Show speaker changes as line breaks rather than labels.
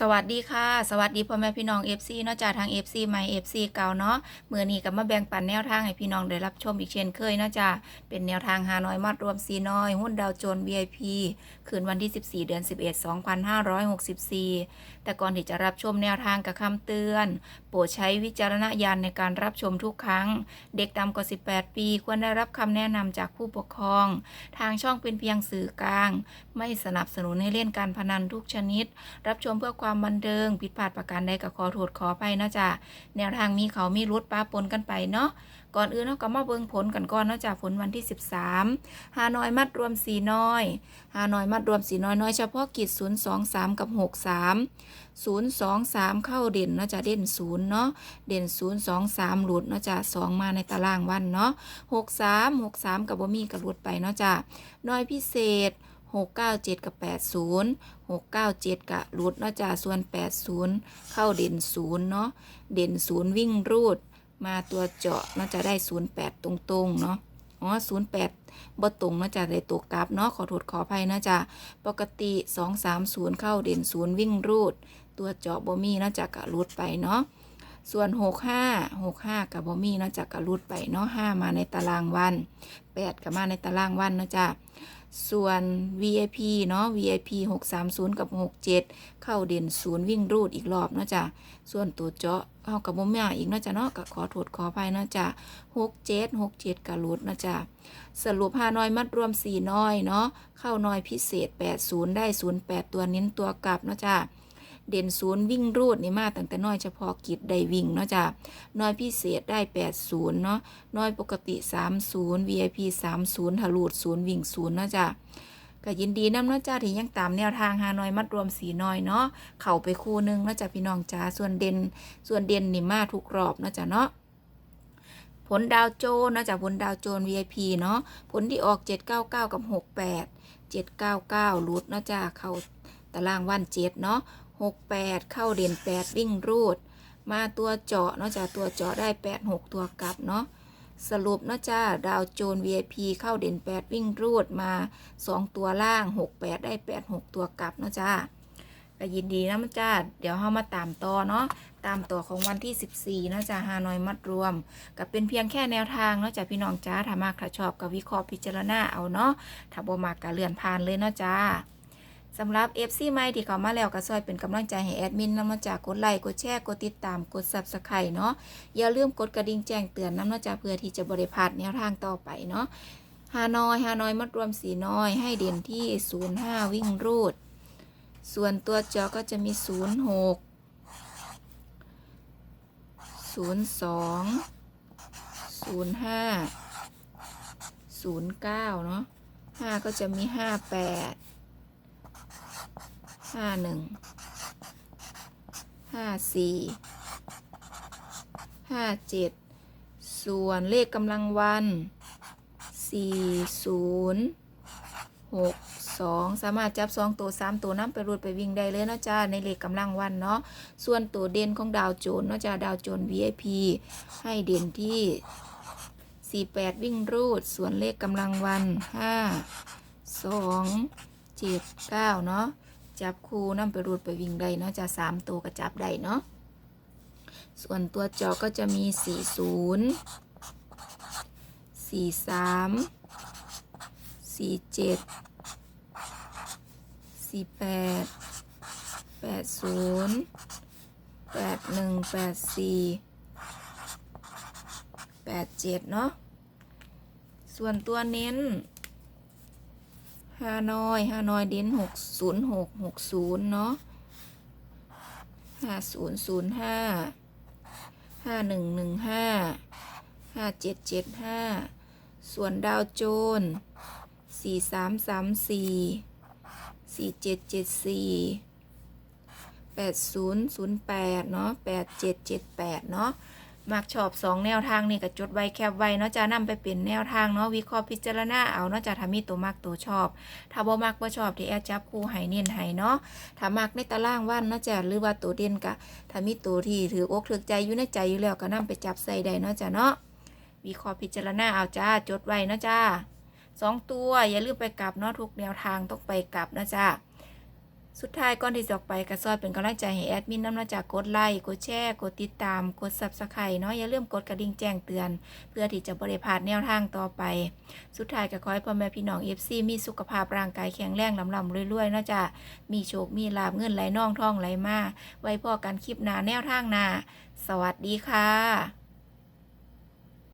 สวัสดีค่ะ สวัสดีพ่อแม่พี่น้อง FC เนาะจากทาง FC ใหม่ FC เก่าเนาะเมื่อนี้ก็มาแบ่งปันแนวทางให้พี่น้องได้รับชมอีกเช่นเคยเนาะจ้ะเป็นแนวทางหาน้อยมัดรวมซีน้อย หุ้นดาวโจนส์ VIP คืนวันที่ 14 เดือน 11 2564 แต่ก่อนที่จะรับชมแนวทางกับคำเตือน โปรดใช้วิจารณญาณในการรับชมทุกครั้ง เด็กต่ำกว่า 18 ปี ควรได้รับคำแนะนำจากผู้ปกครอง ทางช่องเป็นเพียงสื่อกลาง ไม่สนับสนุนให้เล่นการพนันทุกชนิด รับชมเพื่อความบันเทิงผิดพลาดประการใดก็ขอโทษขออภัยเนาะจ้ะแนวทางมีเขามีรุดป้าปนกันไปเนาะก่อนอื่นเราก็มาเบิ่งผลกันก่อนเนาะจ้ะผลวันที่ 13หาน้อยมัดรวมสีน้อยหาน้อยมัดรวมสีน้อยน้อยเฉพาะกิจ023 กับ 63 023 เข้าเด่นเนาะจ้ะเด่น0เนาะเด่น 023 หลุดเนาะจ้ะ2มาในตารางวันเนาะ63 63 กับบ่มีกับหลุดไปเนาะจ้ะน้อยพิเศษ 697 กับ 80 697 กะรูดเนาะจ้าส่วน 80 เข้าเด่น 0 เนาะเด่น 0 วิ่งรูด มาตัวเจาะเนาะจะได้ 08 ตรงๆ เนาะอ๋อ08บ่ตรงเนาะจ้ะได้ตัวกลับเนาะขอโทษขออภัยเนะจ้ะปกติ 230 เข้าเด่น 0 วิ่งรูด ตัวเจาะบ่มีเนาะจ้ะกะรูดไปเนาะส่วน 65 65 กับบ่มีเนะจ้ะกะรูดไปเนาะ5มาในตารางวัน 8ก็มาในตารางวันเนะจ้ะ ส่วน VIP เนาะ VIP 630 กับ 67 เข้าเด่นศูนย์วิ่งรูดอีกรอบเนาะจ้ะ ส่วนตัวเจาะเข้ากับบ่มาอีกเนาะจ้ะเนาะก็ขอโทษขออภัยเนาะจ้ะ67 67กับรูดเนาะจ้ะ สรุป5น้อยมัดรวม4น้อยเนาะ เข้าน้อยพิเศษ 80 ได้ 08 ตัวเน้นตัวกลับเนาะจ้ะ เด่นศูนย์วิ่งรูดนี่มาตั้งแต่น้อยเฉพาะกิจได้วิ่งเนาะจ้ะน้อยพิเศษได้80เนาะน้อยปกติ30 VIP 30ทะลุด0วิ่ง0เนาะจ้ะก็ยินดีน้ำเนาะจ้าที่ยังตามแนวทางหาน้อยมัดรวมสีน้อยเนาะเข้าไปคู่หนึงเนาะจ้ะพี่น้องจ้าส่วนเด่นส่วนเด่นนี่มาทุกรอบเนาะจ้ะเนาะผลดาวโจนส์เนาะจากผลดาวโจน VIP เนาะผลที่ออก 799 กับ 68 799รูดเนาะจ้าเข้าตารางวัน7เนาะ 68เข้าเด่น8วิ่งรูด มาตัวเจาะเนาะจ้าตัวเจาะได้86ตัวกลับเนาะสรุปเนาะจ้าดาวโจน VIP เข้าเด่น 8 วิ่งรูดมา 2 ตัวล่าง 68 ได้ 86 ตัวกลับเนาะจ้าก็ยินดีนะจ้าเดี๋ยวเฮามาตามต่อเนาะตามต่อของวันที่ 14เนาะจ้าฮานอยมัดรวมก็เป็นเพียงแค่แนวทางเนาะจ้าพี่น้องจ้าถ้ามากถ้าชอบก็วิเคราะห์พิจารณาเอาเนาะถ้าบ่มากก็เลื่อนผ่านเลยเนาะจ้า สำหรับ FC ใหม่ที่เข้ามาแล้วก็ซอยเป็นกำลังใจให้แอดมินนำมาจากกดไลค์กดแชร์กดติดตามกด Subscribe เนาะอย่าลืมกดกระดิ่งแจ้งเตือนนำเนาจ้าเพื่อที่จะบริพาดแนวทางต่อไปเนาะฮานอยฮานอยมัดรวมสีน้อย ให้เด่นที่ 05 วิ่งรูด ส่วนตัวจอก็จะมี 06 02 05 09 เนาะ5ก็จะมี 58 ห้าหนึ่งห้าสี่ห้าเจ็ดส่วนเลขกำลังวันสี่ศูนย์หกสองสามารถจับสองตัวสามตัวน้ำไปรูดไปวิ่งได้เลยนะจ้าในเลขกำลังวันเนาะส่วนตัวเด่นของดาวโจนเนาะจ้าดาวโจน VIP ให้เด่นที่ 48 วิ่งรูด ส่วนเลขกำลังวัน 5 2 7 9 เนาะ จับคู่นำไปรูดไปวิ่งได้เนาะจะสามตัวก็จับได้เนาะส่วนตัวจอก็จะมี40 43 47 48 80 81 84 87เนาะส่วนตัวเน้น ฮานอยฮานอยเด่นหกศูนย์หกหกศูนย์เนาะห้าศูนย์ศูนย์ห้าห้าหนึ่งหนึ่งห้าห้าเจ็ดเจ็ดห้าส่วนดาวโจนสี่สามสามสี่สี่เจ็ดเจ็ดสี่แปดศูนย์ศูนย์แปดเนาะแปดเจ็ดเจ็ดแปดเนาะ มักชอบสองแนวทางนี่ก็จดไว้แคบไว้เนาะจะนำไปเป็นแนวทางเนาะวิเคราะห์พิจารณาเอาเนาะจะทำมีตัวมักตัวชอบ ถ้าบ่มักบ่ชอบที่แอดจับคู่ให้เน้นให้เนาะถ้ามักในตารางวันเนาะจ้ะหรือว่าตัวเด่นกะถ้ามีตัวที่ถืออกถือใจอยู่ในใจอยู่แล้วก็นำไปจับใส่ได้เนาะจ้ะเนาะวิเคราะห์พิจารณาเอาจ้าจดไว้เนาะจ้าสองตัวอย่าลืมไปกลับเนาะทุกแนวทางต้องไปกลับนะจ้า สุดท้ายก่อนที่จะออกไปกระซอยเป็นกำลังใจให้แอดมินน้ำนาจากกดไลค์กดแชร์กดติดตาม กด Subscribe เนาะอย่าลืมกดกระดิ่งแจ้งเตือน เพื่อที่จะบริพาดแนวทางต่อไป สุดท้ายก็ขอให้พ่อแม่พี่น้อง FC มีสุขภาพร่างกายแข็งแรงลำลำรวยๆเนาะจ้ะมีโชคมีลาบเงินไหลน่องท่องไหลมาไว้พ่อกันคลิปหน้าแนวทางหน้าสวัสดีค่ะ